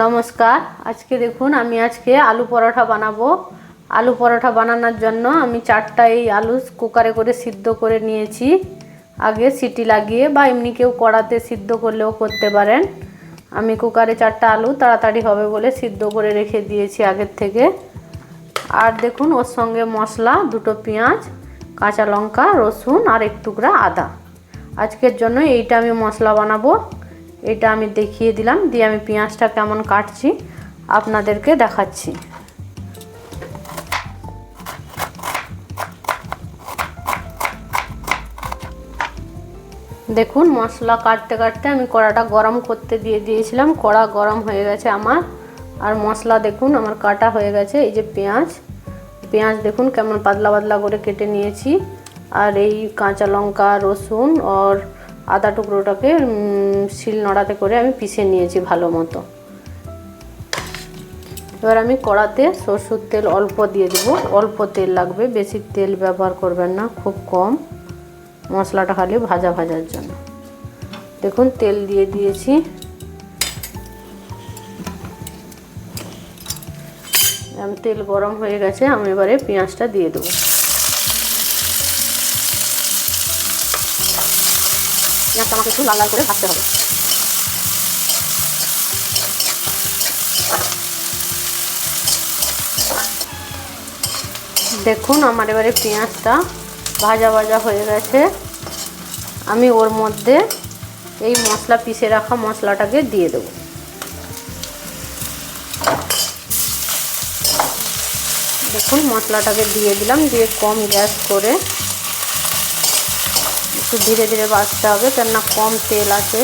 নমস্কার। আজকে দেখুন, আমি আজকে আলু পরোটা বানাবো। আলু পরোটা বানানোর জন্য আমি চারটা এই আলু কুকারে করে সিদ্ধ করে নিয়েছি। আগে সিটি লাগিয়ে বা এমনি কেউ কড়াতে সিদ্ধ করলেও করতে পারেন। আমি কুকারে চারটা আলু তাড়াতাড়ি হবে বলে সিদ্ধ করে রেখে দিয়েছি আগের থেকে। আর দেখুন, ওর সঙ্গে মশলা, দুটো পেঁয়াজ, কাঁচা লঙ্কা, রসুন আর এক টুকরা আদা। আজকের জন্য এইটা আমি মশলা বানাবো। এটা আমি দেখিয়ে দিলাম, দিয়ে আমি পেঁয়াজটা কেমন কাটছি আপনাদেরকে দেখাচ্ছি। দেখুন, মশলা কাটতে কাটতে আমি কড়াটা গরম করতে দিয়ে দিয়েছিলাম, কড়া গরম হয়ে গেছে আমার। আর মশলা দেখুন, আমার কাটা হয়ে গেছে, এই যে পেঁয়াজ। পেঁয়াজ দেখুন, কেমন পাতলা পাতলা করে কেটে নিয়েছি। আর এই কাঁচা লঙ্কা, রসুন আর আদা টুকরোটাকে শিল নড়াতে করে আমি পিষে নিয়েছি ভালো মতো। এবার আমি কড়াতে সরষের তেল অল্প দিয়ে দেব। অল্প তেল লাগবে, বেশি তেল ব্যবহার করবেন না, খুব কম। মশলাটা খালি ভাজা ভাজার জন্য। দেখুন, তেল দিয়ে দিয়েছি। তেল গরম হয়ে গেছে, আমি এবারে পেঁয়াজটা দিয়ে দেবো। পেঁয়াজটা আমাকে একটু লাল লাল করে ভাজতে হবে। দেখুন আমার এবারে পেঁয়াজটা ভাজা ভাজা হয়ে গেছে। আমি ওর মধ্যে এই মশলা পিষে রাখা মশলাটাকে দিয়ে দেবো। দেখুন মশলাটাকে দিয়ে দিলাম, দিয়ে কম গ্যাস করে একটু ধীরে ধীরে বাছতে হবে, কেননা কম তেল আছে।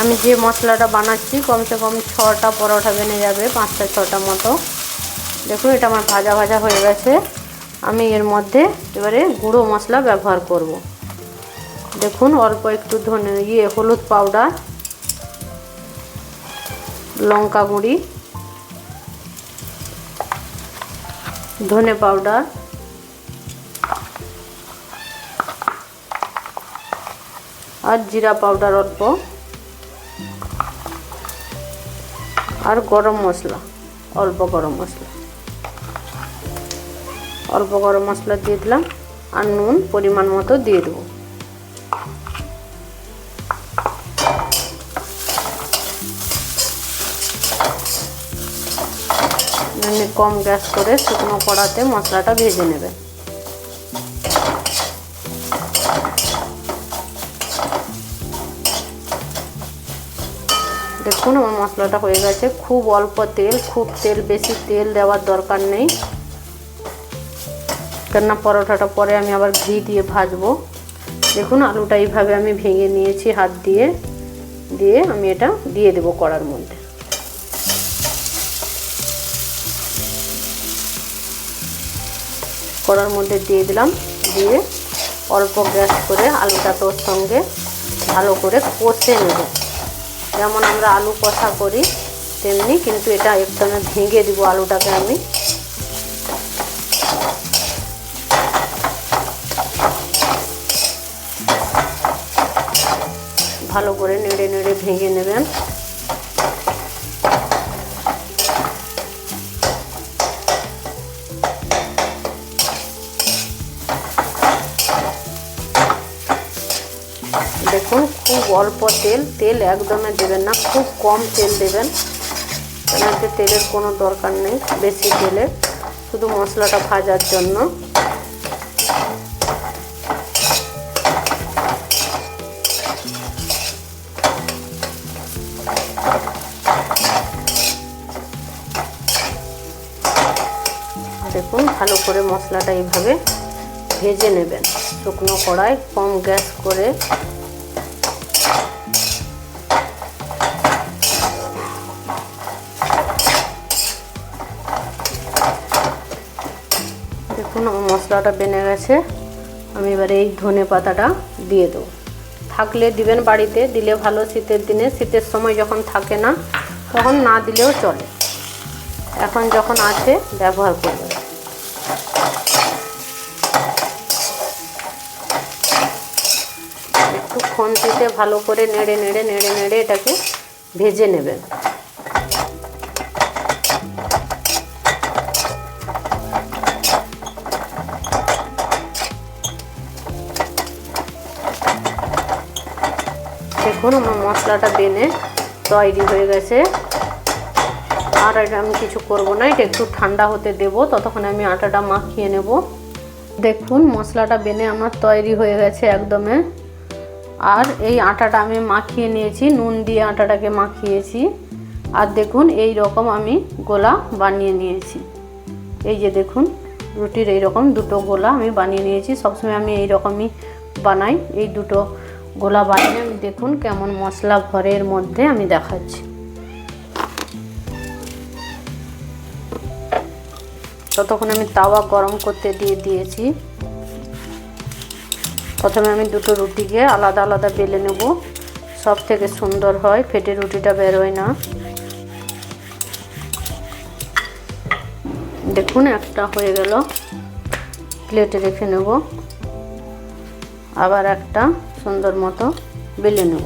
আমি যে মশলাটা বানাচ্ছি, কমসে কম ছটা পরোটা বেনে যাবে, পাঁচটা ছটা মতো। দেখুন, এটা আমার ভাজা ভাজা হয়ে গেছে। আমি এর মধ্যে এবারে গুঁড়ো মশলা ব্যবহার করব। দেখুন, অল্প একটু ধনে ইয়ে হলুদ পাউডার, লঙ্কা গুঁড়ি। ধনে পাউডার। আর জিরা পাউডার অল্প। আর গরম মশলা, অল্প গরম মশলা। অল্প গরম মশলা দিয়ে দিলাম, আর নুন পরিমাণ মতো দিয়ে দেবো। কম গ্যাস করে শুকনো কড়াতে মশলাটা ভেজে নেবে। দেখুন, আমার মশলাটা হয়ে গেছে। খুব অল্প তেল, খুব তেল, বেশি তেল দেওয়ার দরকার নেই। কেননা পরোটাটা পরে আমি আবার ঘি দিয়ে ভাজবো। দেখুন, আলুটা এইভাবে আমি ভেঙে নিয়েছি হাত দিয়ে। দিয়ে আমি এটা দিয়ে দেবো কড়ার মধ্যে। কড়ার মধ্যে দিয়ে দিলাম। দিয়ে অল্প গ্যাস করে আলুটা তোর সঙ্গে ভালো করে কষে নেব। যেমন আমরা আলু কষা করি, তেমনি কিন্তু এটা একদম ভেঙে দিব আলুটাকে আমি। ভালো করে নেড়ে নেড়ে ভেঙে নেবেন। দেখুন, খুব অল্প তেল। তেল একদমই দেবেন না, খুব কম তেল দেবেন। কেন তেলের কোনো দরকার নেই বেশি তেলের শুধু মশলাটা ভাজার জন্য। দেখুন, ভালো করে মশলাটা এইভাবে ভেজে নেবেন। শুকনো কড়াই, কম গ্যাস করে দেখুন আমার মশলাটা বেনে গেছে। আমি এবারে এই ধনে পাতাটা দিয়ে দেবো। থাকলে দিবেন বাড়িতে, দিলে ভালো শীতের দিনে। শীতের সময় যখন থাকে না, তখন না দিলেও চলে। এখন যখন আছে, ব্যবহার করবেন একটু খন্তিতে ভালো করে নেড়ে নেড়ে নেড়ে নেড়ে এটাকে ভেজে নেবেন। দেখুন আমার মশলাটা বেনে তৈরি হয়ে গেছে। আর এটা আমি কিছু করব না, এটা একটু ঠান্ডা হতে দেব, ততক্ষণ আমি আটাটা মাখিয়ে নেব। দেখুন, মশলাটা বেনে আমার তৈরি হয়ে গেছে একদমে। আর এই আটাটা আমি মাখিয়ে নিয়েছি, নুন দিয়ে আটাটাকে মাখিয়েছি। আর দেখুন, এই রকম আমি গোলা বানিয়ে নিয়েছি। এই যে দেখুন, রুটির এই রকম দুটো গোলা আমি বানিয়ে নিয়েছি, সবসময় আমি এই রকমই বানাই, এই দুটো গোলা বানিয়ে আমি দেখুন কেমন মশলা ঘরের মধ্যে আমি দেখাচ্ছি। ততক্ষণ আমি তাওয়া গরম করতে দিয়ে দিয়েছি, প্রথমে আমি দুটো রুটিকে আলাদা আলাদা বেলে নেব। সব থেকে সুন্দর হয়, ফেটে রুটিটা বেরোয় না। দেখুন, একটা হয়ে গেল। প্লেটে রেখে নেব। আবার একটা। সুন্দর মতো বেলে নেব।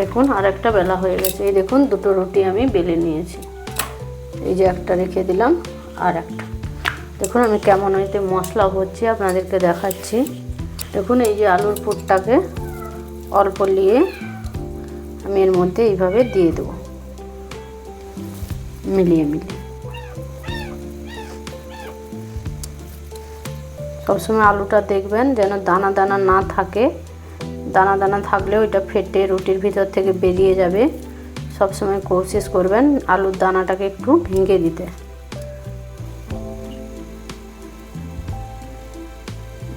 দেখুন আর একটা বেলা হয়ে গেছে। এই দেখুন, দুটো রুটি আমি বেলে নিয়েছি। এই যে একটা রেখে দিলাম, আর একটা। দেখুন আমি কেমন হইতে মশলা হচ্ছে আপনাদেরকে দেখাচ্ছি। দেখুন এই যে আলুর পুরটাকে অল্প নিয়ে আমি এর মধ্যে এইভাবে দিয়ে দেবো। মিলিয়ে মিলিয়ে। সবসময় আলুটা দেখবেন যেন দানা দানা না থাকে। দানা দানা থাকলেও এটা ফেটে রুটির ভিতর থেকে বেরিয়ে যাবে। সবসময় কোশিস করবেন আলুর দানাটাকে একটু ভেঙে দিতে।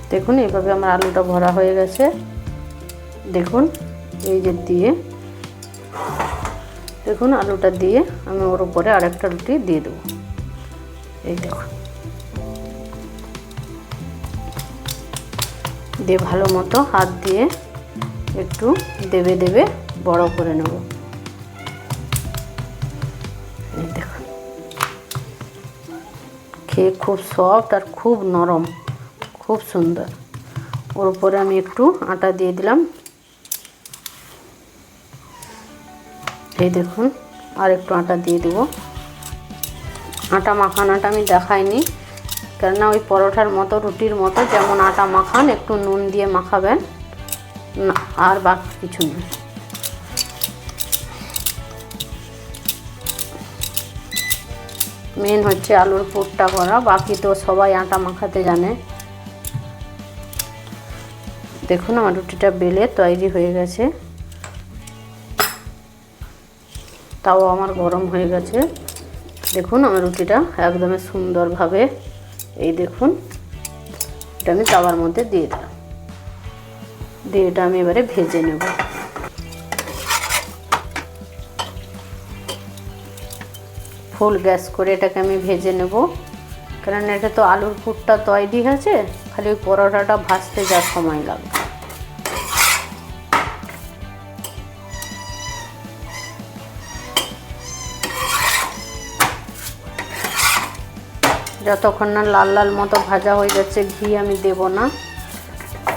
দেখুন এইভাবে আমার আলুটা ভরা হয়ে গেছে। দেখুন, এই যে দিয়ে। দেখুন, আলুটা দিয়ে আমি ওর উপরে আরেকটা রুটি দিয়ে দেবো। এই দেখুন। দিয়ে ভালো মতো হাত দিয়ে একটু দেবে দেবে বড় করে নেব। দেখুন খেয়ে খুব সফট আর খুব নরম, খুব সুন্দর। ওর উপরে আমি একটু আটা দিয়ে দিলাম। এই দেখুন, আর একটু আটা দিয়ে দেবো। আটা মাখানাটা আমি দেখাইনি। কেননা ওই পরোটার মতো, রুটির মতো, যেমন আটা মাখান, একটু নুন দিয়ে মাখাবেন। আর বাকি কিছু নেই। মেন হচ্ছে আলুর পুরটা করা, বাকি তো সবাই আটা মাখাতে জানে। দেখুন আমার রুটিটা বেলে তৈরি হয়ে গেছে। তাও আমার গরম হয়ে গেছে। দেখুন আমার রুটিটা একদমই সুন্দরভাবে এই দেখুন, এটা আমি তাওয়ার মধ্যে দিয়ে দিলাম। দিয়ে এটা আমি এবারে ভেজে নেব। ফুল গ্যাস করে এটাকে আমি ভেজে নেব। কারণ এটা তো আলুর পুরটা তৈরি আছে খালি পরোটাটা ভাজতে যা সময় লাগবে। যতক্ষণ না লাল লাল মতো ভাজা হয়ে যাচ্ছে, ঘি আমি দেব না।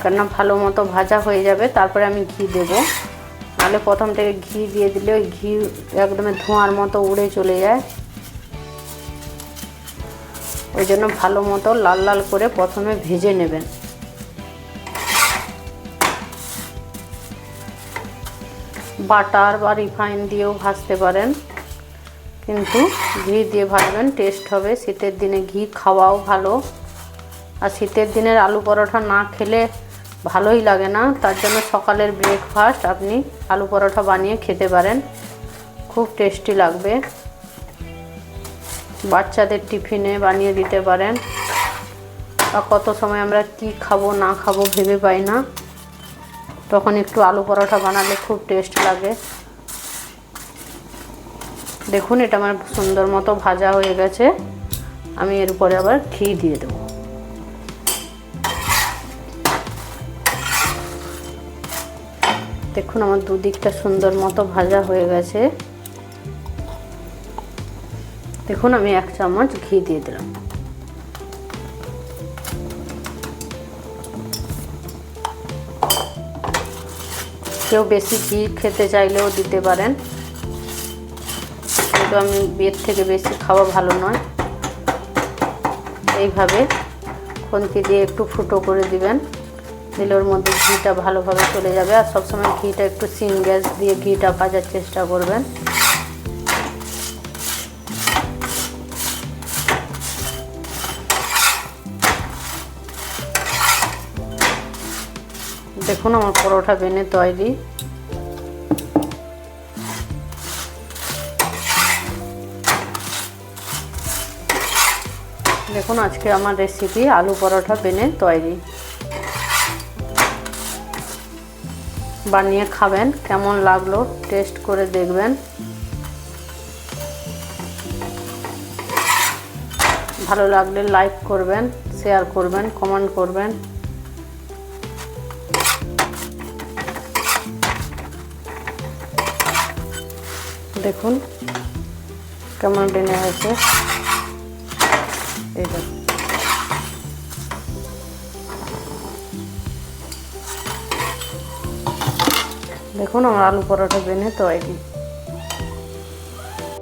কেননা ভালো মতো ভাজা হয়ে যাবে, তারপরে আমি ঘি দেব। নাহলে প্রথম থেকে ঘি দিয়ে দিলে ওই ঘি একদমই ধোঁয়ার মতো উড়ে চলে যায়। ওই জন্য ভালো মতো লাল লাল করে প্রথমে ভেজে নেবেন। বাটার বা রিফাইন দিয়েও ভাজতে পারেন। কিন্তু ঘি দিয়ে ভাজবেন টেস্ট হবে। শীতের দিনে ঘি খাওয়াও ভালো। আর শীতের দিনের আলু পরোটা না খেলে ভালোই লাগে না। তার জন্য সকালের ব্রেকফাস্ট আপনি আলু পরোটা বানিয়ে খেতে পারেন। খুব টেস্টি লাগবে। বাচ্চাদের টিফিনে বানিয়ে দিতে পারেন। বা কত সময় আমরা কি খাব, না খাব ভেবে পাই না। তখন একটু আলু পরোটা বানালে খুব টেস্ট লাগে। দেখুন, এটা আমার সুন্দর মতো ভাজা হয়ে গেছে। আমি এর উপরে আবার ঘি দিয়ে দেবো। দেখুন, আমার দুদিকটা সুন্দর মতো ভাজা হয়ে গেছে। দেখুন, আমি এক চামচ ঘি দিয়ে দিলাম। কেউ বেশি ঘি খেতে চাইলেও দিতে পারেন। কিন্তু আমি এর থেকে বেশি খাওয়া ভালো নয়। এইভাবে খুন্তি দিয়ে একটু ফুটো করে দিবেন। দিলে ওর মধ্যে ঘিটা ভালোভাবে চলে যাবে আর সবসময় ঘিটা একটু সিম গ্যাস দিয়ে ঘিটা ভাজার চেষ্টা করবেন। দেখুন আমার পরোটা বেনে তৈরি। দেখুন, আজকে আমার রেসিপি আলু পরোটা বেনে তৈরি। বানিয়ে খাবেন, কেমন লাগল টেস্ট করে দেখবেন। ভালো লাগলে লাইক করবেন শেয়ার করবেন কমেন্ট করবেন। দেখুন, কেমন বেনে হয়েছে। দেখুন আমার আলু পরোটা বেনে তৈরি।